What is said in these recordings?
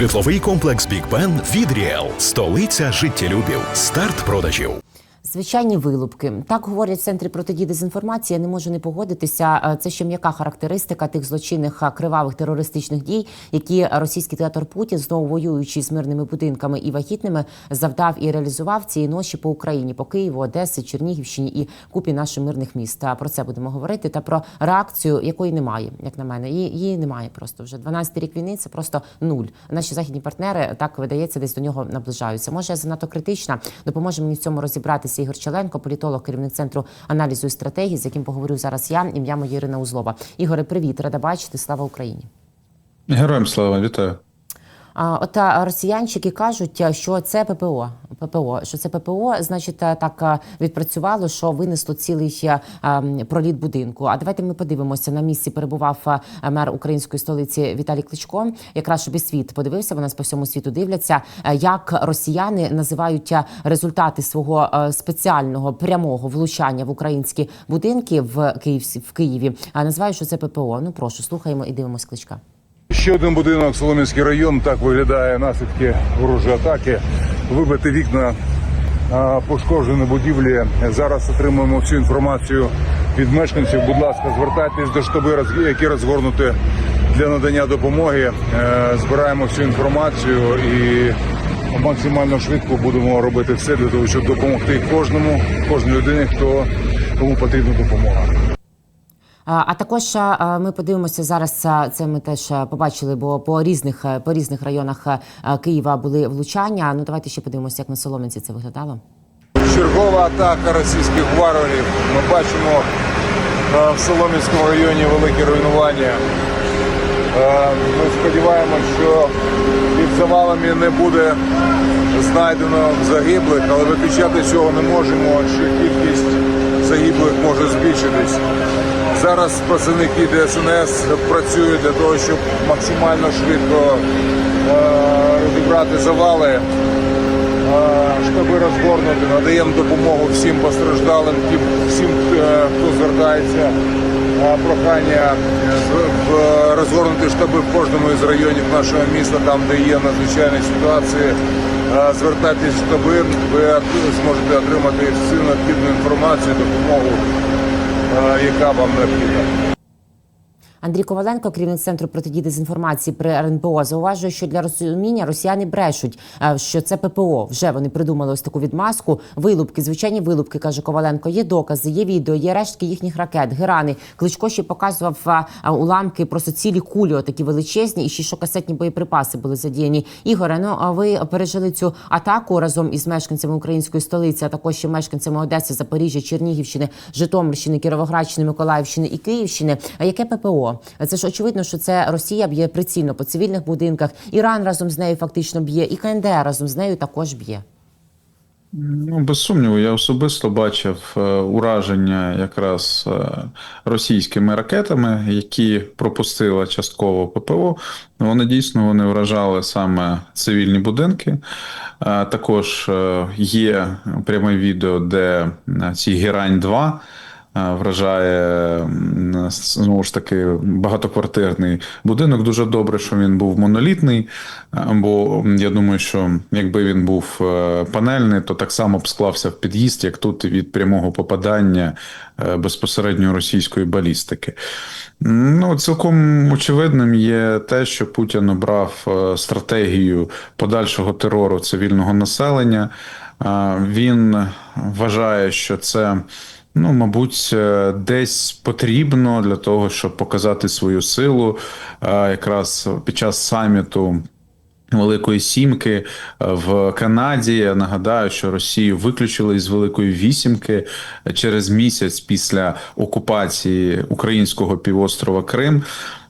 Житловий комплекс Бік Бен від Ріел. Столиця життєлюбів. Старт продажів. Звичайні вилупки. Так говорять в центрі протидії дезінформації. Я не можу не погодитися. Е, Це ще м'яка характеристика тих злочинних е, кривавих терористичних дій, які російський диктатор Путін, знову воюючи з мирними будинками і вагітними, завдав і реалізував цієї ночі по Україні, по Києву, Одесі, Чернігівщині і купі наших мирних міст. Про це будемо говорити та про реакцію, якої немає, як на мене. Її, її немає просто вже 12 рік війни. Це просто нуль. Наші західні партнери так видається, десь до нього наближаються. Може, я занадто критична. Допоможе мені в цьому розібратися Ігор Челенко, політолог, керівник центру аналізу і стратегії, з яким поговорю зараз я. Ім'я моє Ірина Узлова. Ігоре, привіт, рада бачити. Слава Україні. Героям слава, вітаю. А, От росіянчики кажуть, що це ППО. ППО, що це ППО, значить, так відпрацювало, що винесло цілий а, проліт будинку. А давайте ми подивимося. На місці перебував мер української столиці Віталій Кличко. Якраз щоб і світ подивився, вони нас по всьому світу дивляться. Як росіяни називають результати свого спеціального прямого влучання в українські будинки в Київ в Києві. А називають, що це ППО. Ну прошу слухаємо і дивимось кличка. Ще один будинок, Соломінський район. Так виглядає наслідки ворожої атаки. Вибити вікна, пошкоджені будівлі. Зараз отримуємо всю інформацію від мешканців. Будь ласка, звертайтесь до штаби, які розгорнуті для надання допомоги. Е, Збираємо всю інформацію і максимально швидко будемо робити все для того, щоб допомогти кожному, кожній людині, хто кому потрібна допомога. А також ми подивимося зараз. Це ми теж побачили, бо по різних е, по різних районах Києва були влучання. Ну давайте ще подивимося, як на Солом'янці це виглядало. Чергова атака російських варварів. Ми бачимо е, в Солом'янському районі великі руйнування. Е, Ми сподіваємося, що під завалами не буде знайдено загиблих, але виключати цього не можемо, що кількість загиблих може збільшитись. Зараз працівники ДСНС працюють для того, щоб максимально швидко е, розібрати завали. Е, штаби розгорнути, надаємо допомогу всім постраждалим, всім, е, хто звертається. Е, Прохання е, розгорнути штаби в кожному із районів нашого міста, там, де є надзвичайні ситуації. Е, Звертайтесь в штаби, ви зможете отримати всю необхідну інформацію, допомогу, е, яка вам необхідна. Андрій Коваленко, керівник центру протидії дезінформації при РНБО, зауважує, що для розуміння росіяни брешуть, е, що це ППО. Вже вони придумали ось таку відмазку. Вилупки, звичайні вилупки, каже Коваленко. Є докази, є відео, є рештки їхніх ракет, герани. Кличко ще показував а, а, уламки, просто цілі кулі, такі величезні, і ще що касетні боєприпаси були задіяні. Ігоре, ну а ви пережили цю атаку разом із мешканцями української столиці, а також ще мешканцями Одеси, Запоріжжя, Чернігівщини, Житомирщини, Кіровоградщини, Миколаївщини і Київщини. А яке ППО? Це ж очевидно, що це Росія б'є прицільно по цивільних будинках. Іран разом з нею фактично б'є, і КНДР разом з нею також б'є. Ну, без сумніву, я особисто бачив е, ураження якраз е, російськими ракетами, які пропустила частково ППО. Вони дійсно вони вражали саме цивільні будинки. Е, Також є пряме відео, де ці Герань 2 е, вражає знову ж таки багатоквартирний будинок. Дуже добре, що він був монолітний. е, Бо я думаю, що якби він був е, панельний, то так само б склався в під'їзд, як тут від прямого попадання е, безпосередньо російської балістики. Ну, цілком очевидним є те, що Путін обрав е, стратегію подальшого терору цивільного населення. Е, Він вважає, що це. Ну, мабуть, е, десь потрібно для того, щоб показати свою силу е, якраз під час саміту. Великої сімки е, в Канаді. Я нагадаю, що Росію виключили із Великої вісімки через місяць після окупації українського півострова Крим.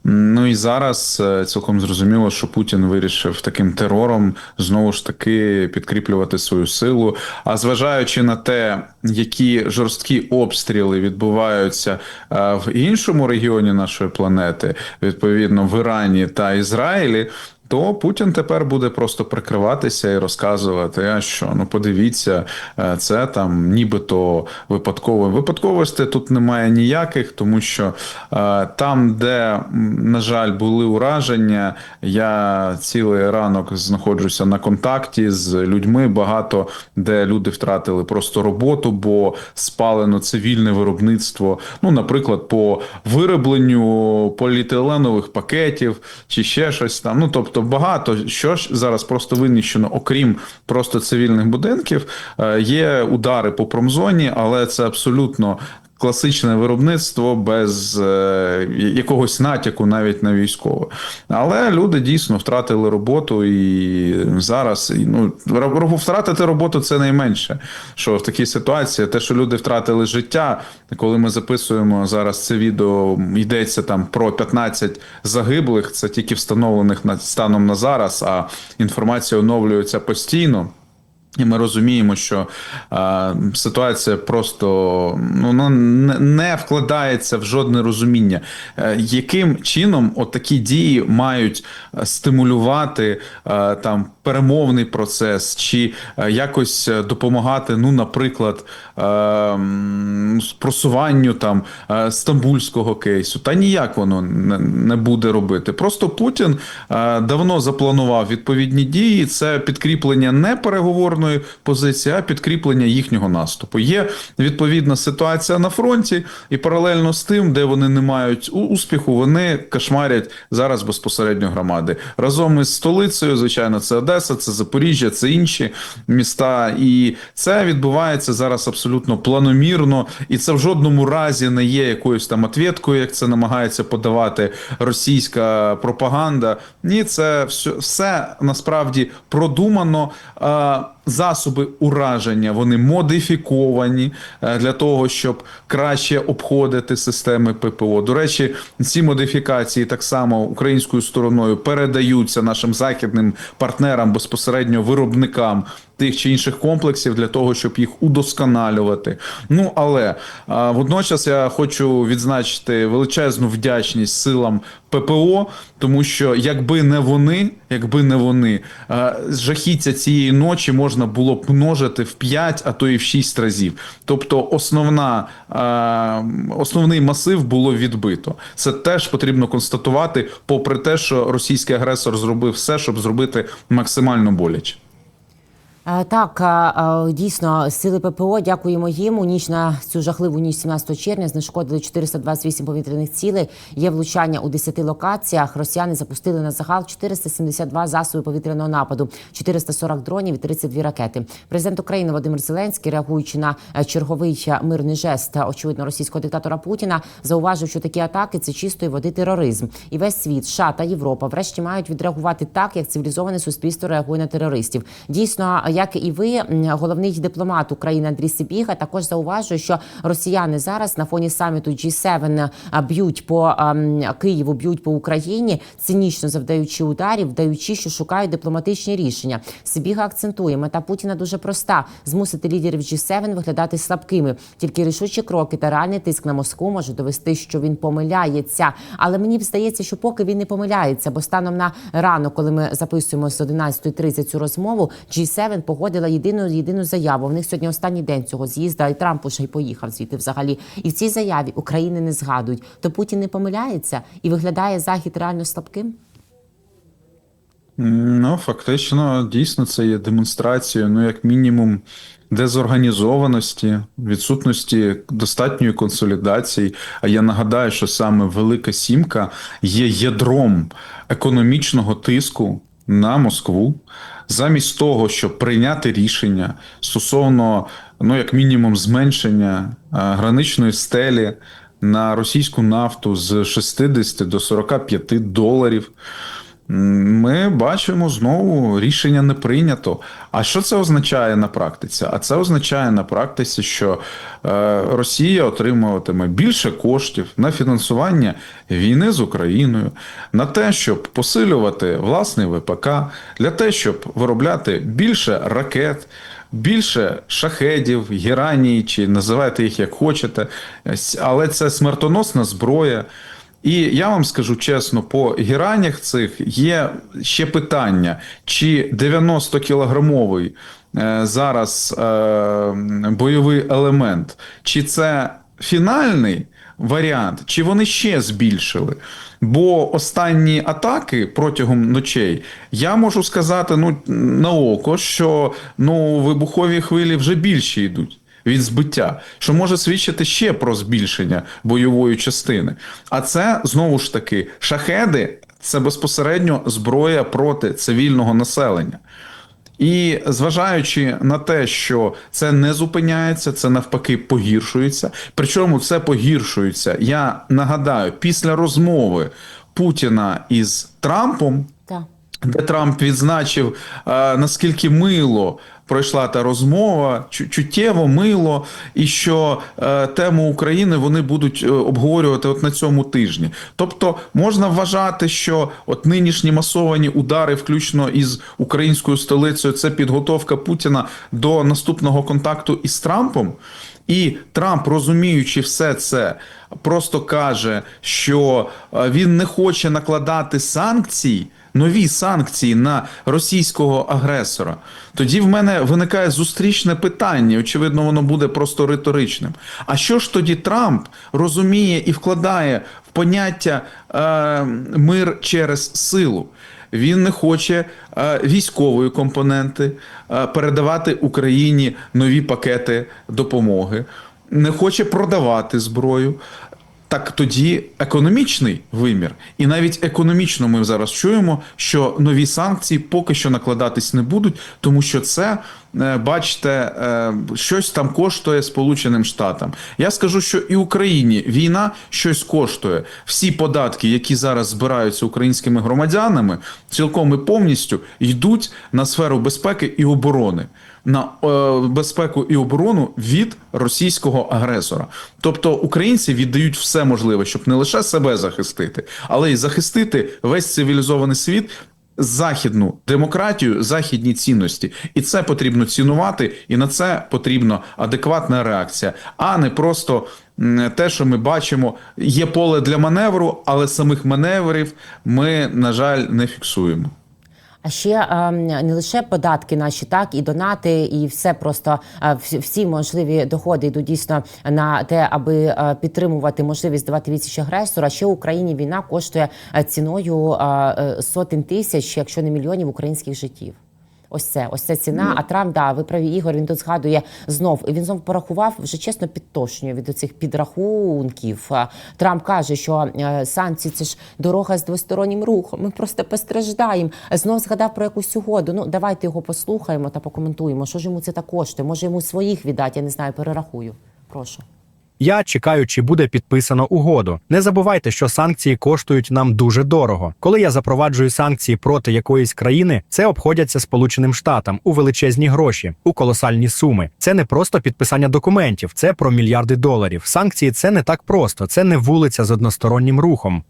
Ну і зараз е, цілком зрозуміло, що Путін вирішив таким терором знову ж таки підкріплювати свою силу. А зважаючи на те, які жорсткі обстріли відбуваються е, в іншому регіоні нашої планети, відповідно в Ірані та Ізраїлі. То Путін тепер буде просто прикриватися і розказувати, а що ну подивіться, е, це там нібито випадково. Випадковості тут немає ніяких, тому що е, там, де, на жаль, були ураження, я цілий ранок знаходжуся на контакті з людьми. Багато де люди втратили просто роботу, бо спалено цивільне виробництво. Ну, наприклад, по виробленню поліетиленових пакетів чи ще щось там. Ну тобто, багато що ж зараз просто винищено, окрім просто цивільних будинків. Е, Є удари по промзоні, але це абсолютно. Класичне виробництво без е, якогось натяку навіть на військове. Але люди дійсно втратили роботу і зараз ну, втратити роботу це найменше. Що в такій ситуації, те, що люди втратили життя, коли ми записуємо зараз це відео, йдеться там про 15 загиблих, це тільки встановлених на станом на зараз, а інформація оновлюється постійно. І ми розуміємо, що е, ситуація просто ну, не, не вкладається в жодне розуміння, е, яким чином отакі дії мають е, стимулювати е, там перемовний процес, чи е, якось е, допомагати, ну, наприклад, е, просуванню там е, стамбульського кейсу. Та ніяк воно не, не буде робити. Просто Путін е, давно запланував відповідні дії. Це підкріплення не переговорної позиції, а підкріплення їхнього наступу. Є відповідна ситуація на фронті, і паралельно з тим, де вони не мають успіху, вони кошмарять зараз безпосередньо громади разом із столицею. Звичайно, це Одеса, це Запоріжжя, це інші міста, і це відбувається зараз абсолютно планомірно, і це в жодному разі не є якоюсь там ответкою, як це намагається подавати російська пропаганда. Ні, це все, все насправді продумано. Засоби ураження вони модифіковані е, для того, щоб краще обходити системи ППО. До речі, ці модифікації так само українською стороною передаються нашим західним партнерам безпосередньо виробникам тих чи інших комплексів для того, щоб їх удосконалювати. Ну але а, водночас я хочу відзначити величезну вдячність силам ППО, тому що якби не вони, якби не вони, жахіття цієї ночі можна було б множити в 5, а то і в 6 разів. Тобто, основна основний масив було відбито. Це теж потрібно констатувати, попри те, що російський агресор зробив все, щоб зробити максимально боляче. Е, Так, е, е, дійсно, сили ППО, дякуємо їм. У ніч на цю жахливу ніч 17 червня знешкодили 428 повітряних цілей. Є влучання у 10 локаціях. Росіяни запустили на загал 472 засоби повітряного нападу, 440 дронів і 32 ракети. Президент України Володимир Зеленський, реагуючи на черговий мирний жест, очевидно, російського диктатора Путіна, зауважив, що такі атаки це чистої води тероризм. І весь світ, США та Європа, врешті мають відреагувати так, як цивілізоване суспільство реагує на терористів. Дійсно, як і ви, головний дипломат України Андрій Сибіга також зауважує, що росіяни зараз на фоні саміту G7 б'ють по Києву, б'ють по Україні, цинічно завдаючи ударів, вдаючи, що шукають дипломатичні рішення. Сибіга акцентує, мета Путіна дуже проста: змусити лідерів G7 виглядати слабкими. Тільки рішучі кроки та реальний тиск на Москву може довести, що він помиляється. Але мені здається, що поки він не помиляється, бо станом на рано, коли ми записуємо з 11.30 цю розмову, G7 погодила єдину єдину заяву. В них сьогодні останній день цього з'їзда, і Трамп уже й поїхав звідти взагалі. І в цій заяві України не згадують. То Путін не помиляється і виглядає захід реально слабким. Ну, фактично, дійсно, це є демонстрацією, ну, як мінімум, дезорганізованості, відсутності достатньої консолідації. А я нагадаю, що саме Велика Сімка є ядром економічного тиску на Москву. Замість того, щоб прийняти рішення стосовно, ну, як мінімум, зменшення а, граничної стелі на російську нафту з 60 до 45 доларів. Ми бачимо знову рішення не прийнято. А що це означає на практиці? А це означає на практиці, що е, Росія отримуватиме більше коштів на фінансування війни з Україною, на те, щоб посилювати власний ВПК, для те, щоб виробляти більше ракет. Більше шахедів, гераній, чи називайте їх як хочете, але це смертоносна зброя. І я вам скажу чесно, по геранях цих є ще питання, чи 90-кілограмовий е, зараз е, бойовий елемент, чи це фінальний варіант, чи вони ще збільшили. Бо останні атаки протягом ночей я можу сказати ну, на око, що ну, вибухові хвилі вже більше йдуть від збиття, що може свідчити ще про збільшення бойової частини. А це знову ж таки шахеди це безпосередньо зброя проти цивільного населення. І зважаючи на те, що це не зупиняється, це навпаки погіршується. Причому це погіршується. Я нагадаю, після розмови Путіна із Трампом. Де Трамп відзначив, е, наскільки мило пройшла та розмова, чуттєво, мило, і що е, тему України вони будуть е, обговорювати от на цьому тижні. Тобто можна вважати, що от нинішні масовані удари, включно із українською столицею, це підготовка Путіна до наступного контакту із Трампом. І Трамп, розуміючи все це, просто каже, що він не хоче накладати санкцій, нові санкції на російського агресора. Тоді в мене виникає зустрічне питання. Очевидно, воно буде просто риторичним. А що ж тоді Трамп розуміє і вкладає в поняття е, мир через силу? Він не хоче е, військової компоненти е, передавати Україні нові пакети допомоги, не хоче продавати зброю. Так тоді економічний вимір, і навіть економічно ми зараз чуємо, що нові санкції поки що накладатись не будуть, тому що це, е, бачите, е, щось там коштує Сполученим Штатам. Я скажу, що і Україні війна щось коштує. Всі податки, які зараз збираються українськими громадянами, цілком і повністю йдуть на сферу безпеки і оборони. На е, безпеку і оборону від російського агресора, тобто українці віддають все можливе, щоб не лише себе захистити, але й захистити весь цивілізований світ, західну демократію, західні цінності, і це потрібно цінувати, і на це потрібна адекватна реакція, а не просто те, що ми бачимо, є поле для маневру, але самих маневрів ми, на жаль, не фіксуємо. А ще не лише податки наші, так і донати, і все просто всі- можливі доходи йдуть дійсно на те, аби підтримувати можливість давати відсіч агресора. Ще Україні війна коштує е, ціною е, сотень тисяч, якщо не мільйонів українських життів. Ось це, ось це ціна. А Трамп, да, ви праві Ігор. Він тут згадує знов. Він знов порахував вже чесно підтошнює від оцих підрахунків. Трамп каже, що санкції це ж дорога з двостороннім рухом. Ми просто постраждаємо. Знов згадав про якусь угоду. Ну давайте його послухаємо та покоментуємо. Що ж йому це так коштує? Може йому своїх віддати? Я не знаю, перерахую. Прошу. Я чекаю, чи буде підписано угоду. Не забувайте, що санкції коштують нам дуже дорого. Коли я запроваджую санкції проти якоїсь країни, це обходяться Сполученим Штатам у величезні гроші, у колосальні суми. Це не просто підписання документів, це про мільярди доларів. Санкції це не так просто, це не вулиця з одностороннім рухом.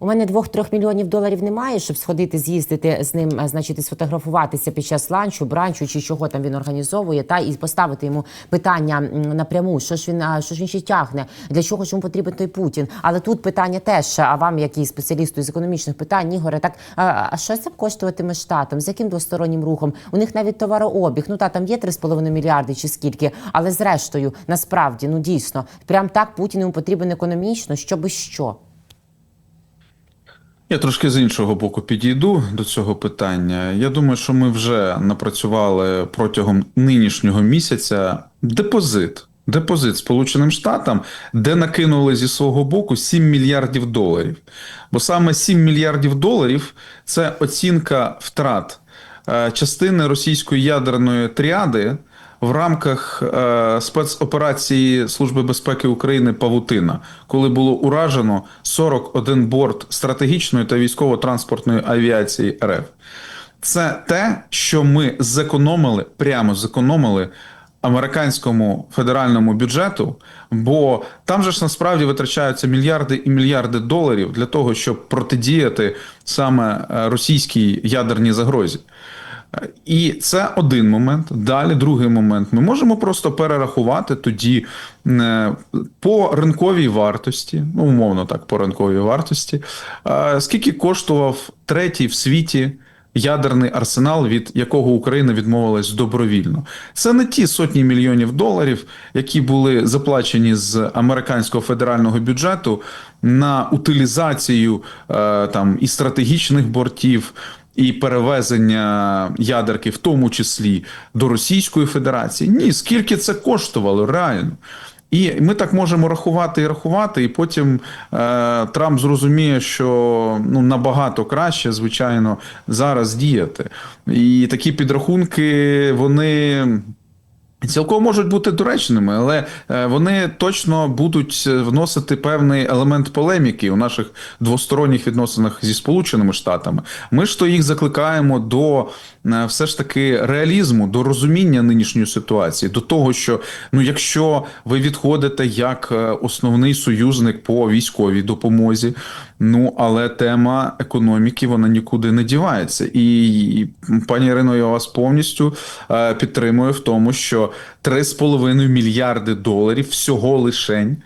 У мене двох-трьох мільйонів доларів немає, щоб сходити, з'їздити з ним, значить, сфотографуватися під час ланчу, бранчу чи чого там він організовує, та і поставити йому питання напряму, що ж він що ж він ще тягне, для чого ж йому потрібен той Путін. Але тут питання теж, а вам, як і спеціалісту з економічних питань, Ігоре, так а, що це коштуватиме штатом? З яким двостороннім рухом? У них навіть товарообіг. Ну та там є 3,5 мільярди чи скільки, але зрештою, насправді, ну дійсно, прям так Путін йому потрібен економічно, щоби що. Я трошки з іншого боку підійду до цього питання. Я думаю, що ми вже напрацювали протягом нинішнього місяця депозит. Депозит Сполученим Штатам, де накинули зі свого боку 7 мільярдів доларів. Бо саме 7 мільярдів доларів це оцінка втрат е, частини російської ядерної тріади в рамках е, спецоперації Служби безпеки України Павутина, коли було уражено 41 борт стратегічної та військово-транспортної авіації РФ. Це те, що ми зекономили, прямо зекономили американському федеральному бюджету, бо там же ж насправді витрачаються мільярди і мільярди доларів для того, щоб протидіяти саме е, російській ядерній загрозі. І це один момент. Далі другий момент. Ми можемо просто перерахувати тоді е, по ринковій вартості, ну умовно так, по ринковій вартості, е, скільки коштував третій в світі. Ядерний арсенал, від якого Україна відмовилась добровільно, це не ті сотні мільйонів доларів, які були заплачені з американського федерального бюджету на утилізацію е, там і стратегічних бортів, і перевезення ядерки, в тому числі до Російської Федерації. Ні, скільки це коштувало реально. І ми так можемо рахувати і рахувати, і потім е, Трамп зрозуміє, що ну набагато краще, звичайно, зараз діяти. І такі підрахунки вони. Цілком можуть бути доречними, але е, вони точно будуть вносити певний елемент полеміки у наших двосторонніх відносинах зі Сполученими Штатами. Ми ж то їх закликаємо до е, все ж таки реалізму, до розуміння нинішньої ситуації, до того, що ну, якщо ви відходите як е, основний союзник по військовій допомозі, ну але тема економіки вона нікуди не дівається. І, і пані Ірино, я вас повністю е, підтримую в тому, що 3,5 мільярди доларів всього лишень.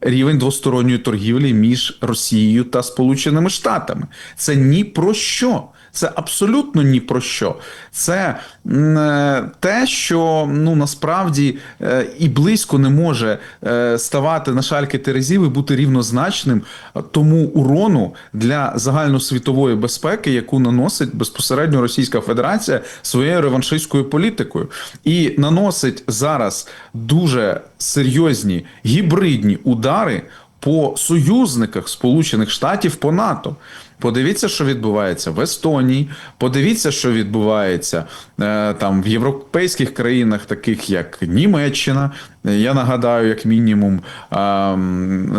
Рівень двосторонньої торгівлі між Росією та Сполученими Штатами це ні про що. Це абсолютно ні про що. Це е, те, що ну насправді е, і близько не може е, ставати на шальки Терезів і бути рівнозначним тому урону для загальносвітової безпеки, яку наносить безпосередньо Російська Федерація своєю реваншистською політикою, і наносить зараз дуже серйозні гібридні удари по союзниках Сполучених Штатів по НАТО. Подивіться, що відбувається в Естонії. Подивіться, що відбувається е, там в європейських країнах, таких як Німеччина. Я нагадаю, як мінімум, е,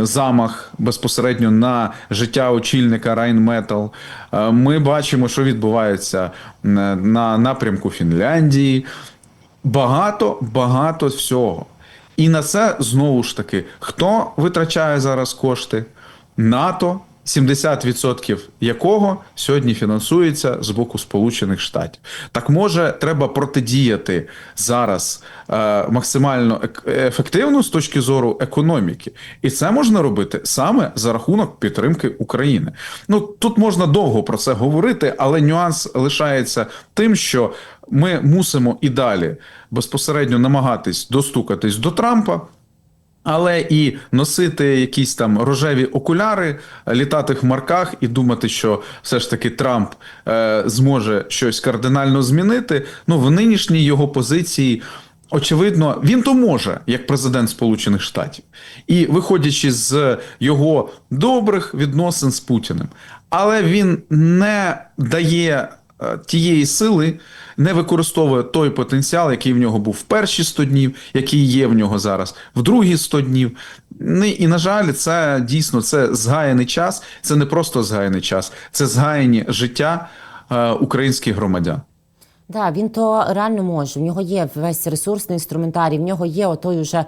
замах безпосередньо на життя очільника Райнметал. Е, ми бачимо, що відбувається е, на напрямку Фінляндії. Багато, багато всього. І на це знову ж таки, хто витрачає зараз кошти? НАТО, 70% якого сьогодні фінансується з боку Сполучених Штатів. Так може, треба протидіяти зараз е, максимально ек- ефективно з точки зору економіки, і це можна робити саме за рахунок підтримки України. Ну тут можна довго про це говорити, але нюанс лишається тим, що ми мусимо і далі безпосередньо намагатись достукатись до Трампа. Але і носити якісь там рожеві окуляри, літати в марках і думати, що все ж таки Трамп е, зможе щось кардинально змінити. Ну в нинішній його позиції. Очевидно, він то може як президент Сполучених Штатів, і виходячи з його добрих відносин з Путіним, але він не дає тієї сили, не використовує той потенціал, який в нього був в перші 100 днів, який є в нього зараз в другі 100 днів. Ну, І, на жаль, це дійсно це згаяний час. Це не просто згаяний час, це згаяні життя е, українських громадян. Да, він то реально може. В нього є весь ресурсний інструментарій. В нього є отой уже е,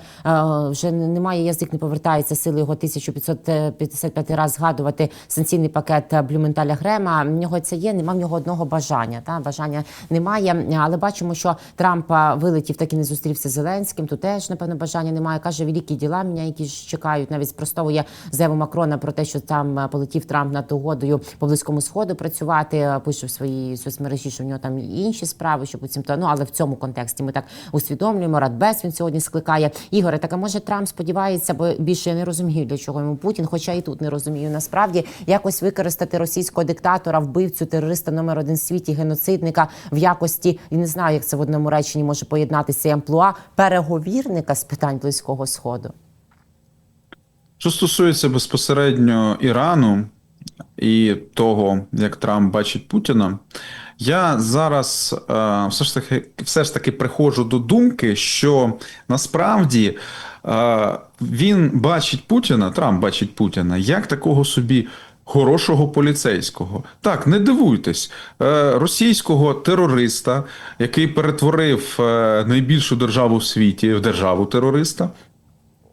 вже немає язик, не повертається сили його 1555 раз згадувати санкційний пакет Блюменталя Грема. В нього це є. Нема в нього одного бажання. Та бажання немає. Але бачимо, що Трамп е, вилетів, так і не зустрівся з Зеленським. Тут теж напевно бажання немає. каже, великі діла мене, які ж чекають. Навіть спростовує заяву Макрона про те, що там е, полетів Трамп над угодою по близькому сходу працювати. Е, Пише в своїй соцмережі, що в нього там інші справи, що потім то ну але в цьому контексті ми так усвідомлюємо. Радбез він сьогодні скликає. Ігоре, так а може Трамп сподівається, бо більше я не розумію, для чого йому Путін, хоча і тут не розумію. Насправді якось використати російського диктатора, вбивцю, терориста номер один в світі, геноцидника в якості і не знаю, як це в одному реченні може поєднатися і амплуа переговірника з питань близького сходу. Що стосується безпосередньо Ірану і того, як Трамп бачить Путіна, я зараз е, все ж таки все ж таки приходжу до думки, що насправді е, він бачить Путіна, Трамп бачить Путіна як такого собі. Хорошого поліцейського. Так, не дивуйтесь, е, російського терориста, який перетворив е, найбільшу державу в світі в державу терориста,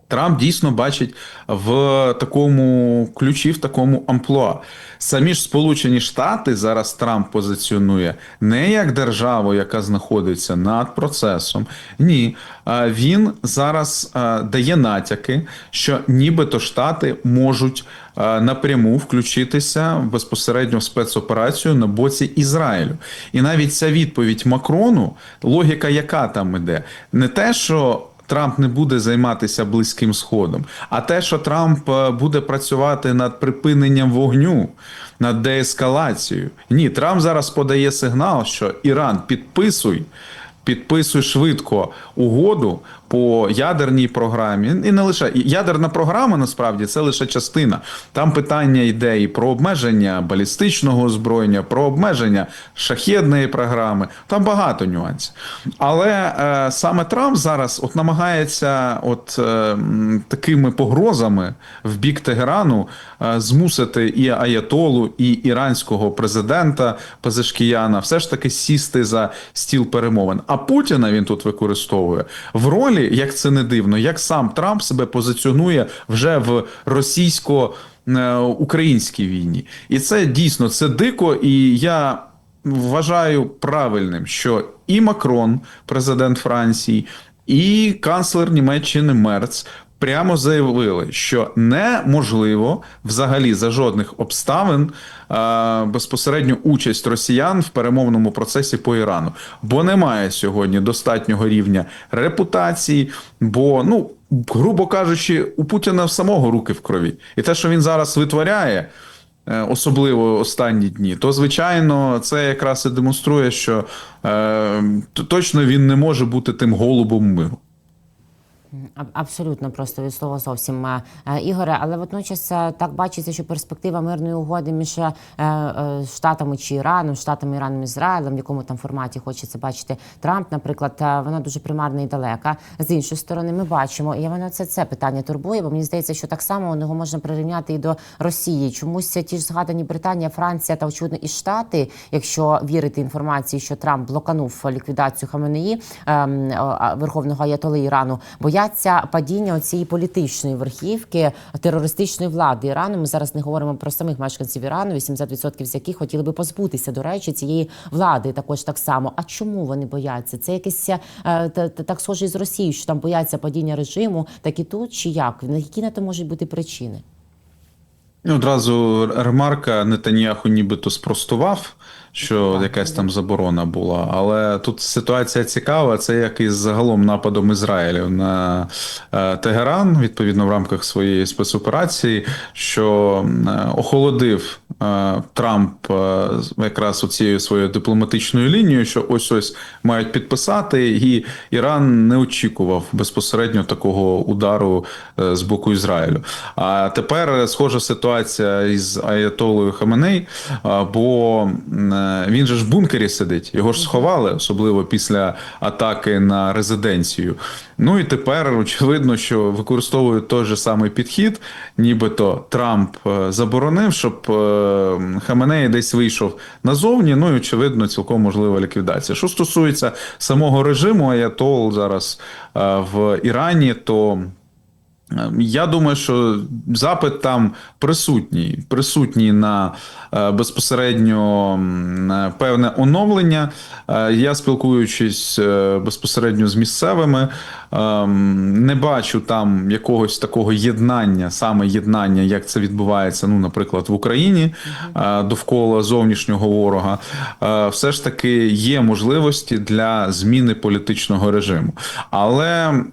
Трамп дійсно бачить в такому ключі, в такому амплуа. Самі ж Сполучені Штати зараз Трамп позиціонує не як державу, яка знаходиться над процесом. Ні, він зараз дає натяки, що нібито Штати можуть напряму включитися безпосередньо в спецоперацію на боці Ізраїлю. І навіть ця відповідь Макрону, логіка, яка там іде, не те, що. Трамп не буде займатися близьким сходом, а те, що Трамп е, буде працювати над припиненням вогню, над деескалацією. Ні, Трамп зараз подає сигнал, що Іран підписуй. Підписуй швидко угоду по ядерній програмі. І не лише ядерна програма, насправді це лише частина. Там питання йде і про обмеження балістичного озброєння, про обмеження шахідної програми. Там багато нюансів. Але е, саме Трамп зараз от намагається от е, такими погрозами в бік Тегерану е, змусити і Аятолу, і іранського президента Пезешкіяна все ж таки сісти за стіл перемовин. А Путіна він тут використовує в ролі, як це не дивно, як сам Трамп себе позиціонує вже в російсько-українській війні. І це дійсно це дико. І я вважаю правильним, що і Макрон, президент Франції, і канцлер Німеччини Мерц. Прямо заявили, що неможливо взагалі за жодних обставин е, безпосередньо участь росіян в перемовному процесі по Ірану, бо немає сьогодні достатнього рівня репутації. Бо, ну грубо кажучи, у Путіна самого руки в крові, і те, що він зараз витворяє. е, Особливо останні дні, то звичайно, це якраз і демонструє, що е, точно він не може бути тим голубом миру. Абсолютно просто від слова зовсім е, е, Ігоре, але водночас е, так бачиться, що перспектива мирної угоди між штатами чи Іраном, штатами Іраном Ізраїлем, в якому там форматі хочеться бачити Трамп, наприклад, вона дуже примарна і далека. З іншої сторони, ми бачимо, і мене це це питання турбує, бо мені здається, що так само його можна прирівняти і до Росії. Чомусь ті ж згадані Британія, Франція та очевидно і Штати, якщо вірити інформації, що Трамп блоканув ліквідацію Хаменеї ем, верховного аятоли Ірану, бояться падіння цієї політичної верхівки терористичної влади Ірану. Ми зараз не говоримо про самих мешканців Ірану, 80% з яких хотіли би позбутися до речі цієї влади. Також так само. А чому вони бояться? Це якесь е, та- та- так схоже з Росією, що там бояться падіння режиму, так і тут чи як? Які на то можуть бути причини? Одразу ремарка Нетаніяху нібито спростував, що якась там заборона була. Але тут ситуація цікава. Це як із загалом нападом Ізраїлю на е, Тегеран, відповідно в рамках своєї спецоперації, що е, охолодив Трамп е, якраз цією своєю дипломатичною лінією, що ось ось мають підписати, і Іран не очікував безпосередньо такого удару е, з боку Ізраїлю. А тепер схожа ситуація із Аятолою Хаменей, бо е, він же ж в бункері сидить, його ж сховали, особливо після атаки на резиденцію. Ну і тепер очевидно, що використовують той же самий підхід, нібито Трамп е, заборонив, щоб Хаменеї десь вийшов назовні. Ну і очевидно, цілком можлива ліквідація. Що стосується самого режиму, Аятол зараз е, в Ірані, то. Е, Я думаю, що запит там присутній, присутній на е, безпосередньо певне оновлення. Е, Я спілкуючись е, безпосередньо з місцевими, ем, не бачу там якогось такого єднання, саме єднання, як це відбувається, ну, наприклад, в Україні довкола зовнішнього ворога. Все ж таки є можливості для зміни політичного режиму. Але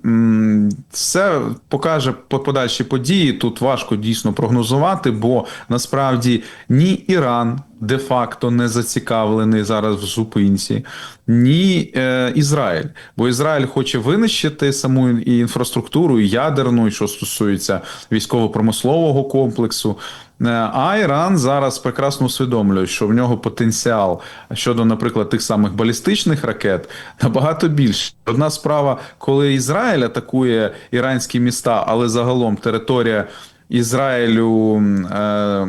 це покаже по- подальші події. Тут важко дійсно прогнозувати, бо насправді ні Іран де-факто не зацікавлений зараз в зупинці, ні е, Ізраїль. Бо Ізраїль хоче винищити саму і інфраструктуру, і ядерну, і що стосується військово-промислового комплексу. Е, А Іран зараз прекрасно усвідомлює, що в нього потенціал щодо, наприклад, тих самих балістичних ракет набагато більше. Одна справа, коли Ізраїль атакує іранські міста, але загалом територія Ізраїлю е,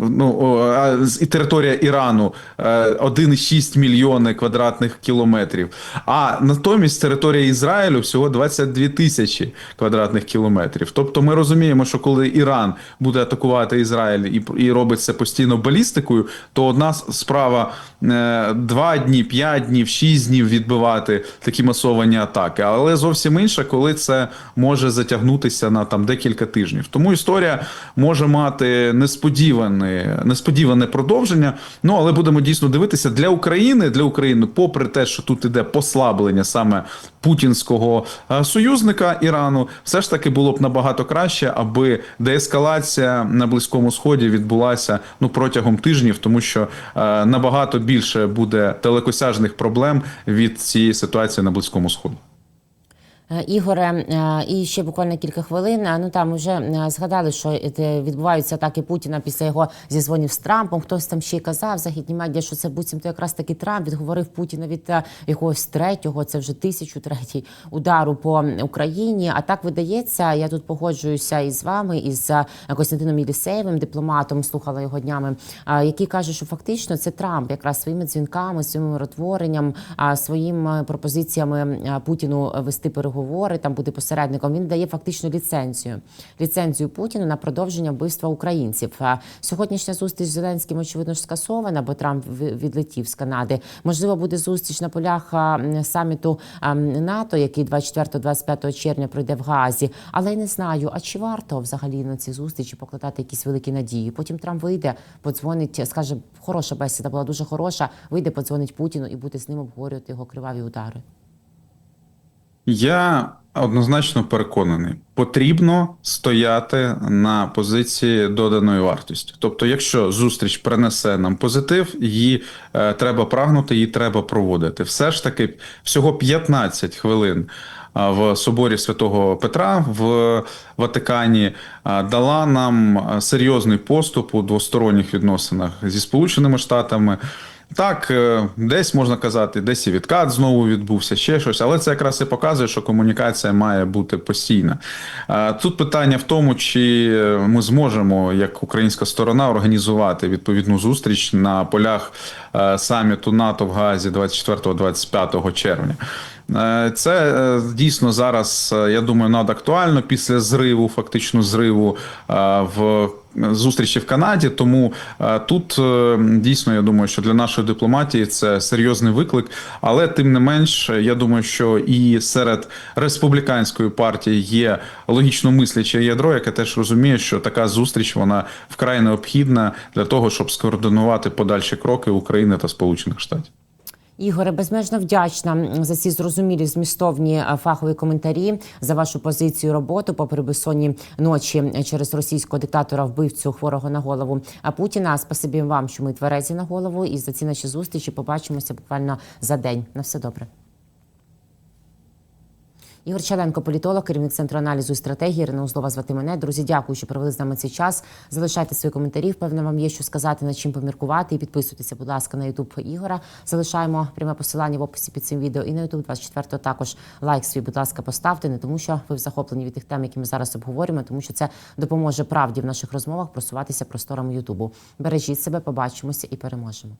ну, і територія Ірану е, 1,6 мільйони квадратних кілометрів. А натомість територія Ізраїлю всього 22 тисячі квадратних кілометрів. Тобто ми розуміємо, що коли Іран буде атакувати Ізраїль і, і робить це постійно балістикою, то одна справа е, 2 дні, 5 днів, 6 днів відбивати такі масовані атаки, але зовсім інша, коли це може затягнутися на там декілька тижнів. Тому історія може мати несподіване, несподіване продовження. Ну але будемо дійсно дивитися для України, для України, попри те, що тут іде послаблення саме путінського е, союзника Ірану, все ж таки було б набагато краще, аби деескалація на близькому сході відбулася ну протягом тижнів, тому що е, набагато більше буде далекосяжних проблем від цієї ситуації на близькому сході. Е, Ігоре, е, і ще буквально кілька хвилин. Е, Ну там вже згадали, що відбуваються атаки Путіна після його зізвонів з Трампом. Хтось там ще й казав західні медіа, що це буцімто якраз таки Трамп відговорив Путіна від якогось третього, це вже тисячу третій удару по Україні. А так видається, я тут погоджуюся із вами, із Костянтином Єлісеєвим, дипломатом, слухала його днями, який каже, що фактично це Трамп якраз своїми дзвінками, своїм миротворенням, своїми пропозиціями Путіну вести переговори, там бути посередником. Він дає фактично ліцензію. Ліцензію Путіну на продовження вбивства українців. Сьогоднішня зустріч з Зеленським, очевидно ж скасована, бо Трамп відлетів з Канади. Можливо, буде зустріч на полях саміту НАТО, який 24-25 червня пройде в Газі. Але я не знаю, а чи варто взагалі на ці зустрічі покладати якісь великі надії? Потім Трамп вийде, подзвонить, скаже, хороша бесіда була дуже хороша. Вийде, подзвонить Путіну і буде з ним обговорювати його криваві удари. Я однозначно переконаний, потрібно стояти на позиції доданої вартості. Тобто, якщо зустріч принесе нам позитив, її е, треба прагнути, її треба проводити. Все ж таки, всього 15 хвилин. а, В соборі святого Петра в Ватикані а, дала нам серйозний поступ у двосторонніх відносинах зі Сполученими Штатами. Так, е, десь можна казати, десь і відкат знову відбувся, ще щось, але це якраз і показує, що комунікація має бути постійна. Е, Тут питання в тому, чи ми зможемо, як українська сторона, організувати відповідну зустріч на полях е, саміту НАТО в Газі 24-25 червня. Е, Це е, дійсно зараз, е, я думаю, надактуально після зриву, фактично зриву в зустрічі в Канаді. Тому тут дійсно я думаю, що для нашої дипломатії це серйозний виклик. Але тим не менш, я думаю, що і серед республіканської партії є логічно мисляче ядро, яке теж розуміє, що така зустріч вона вкрай необхідна для того, щоб скоординувати подальші кроки України та Сполучених Штатів. Ігоре, безмежно вдячна за ці зрозумілі змістовні фахові коментарі за вашу позицію роботу попри безсонні ночі через російського диктатора вбивцю хворого на голову. Путіна спасибі вам, що ми тверезі на голову, і за ці наші зустрічі побачимося буквально за день. На все добре. Ігор Чаленко, політолог, керівник центру аналізу і стратегії. Ірина Узлова звати мене. Друзі, дякую, що провели з нами цей час. Залишайте свої коментарі. Впевнено, вам є що сказати, над чим поміркувати. І підписуйтеся, будь ласка, на Ютуб Ігора. Залишаємо пряме посилання в описі під цим відео. І на Ютуб 24 також лайк свій, будь ласка, поставте. Не тому, що ви захоплені від тих тем, які ми зараз обговорюємо, тому що це допоможе правді в наших розмовах просуватися просторами Ютубу. Бережіть себе, побачимося і переможемо.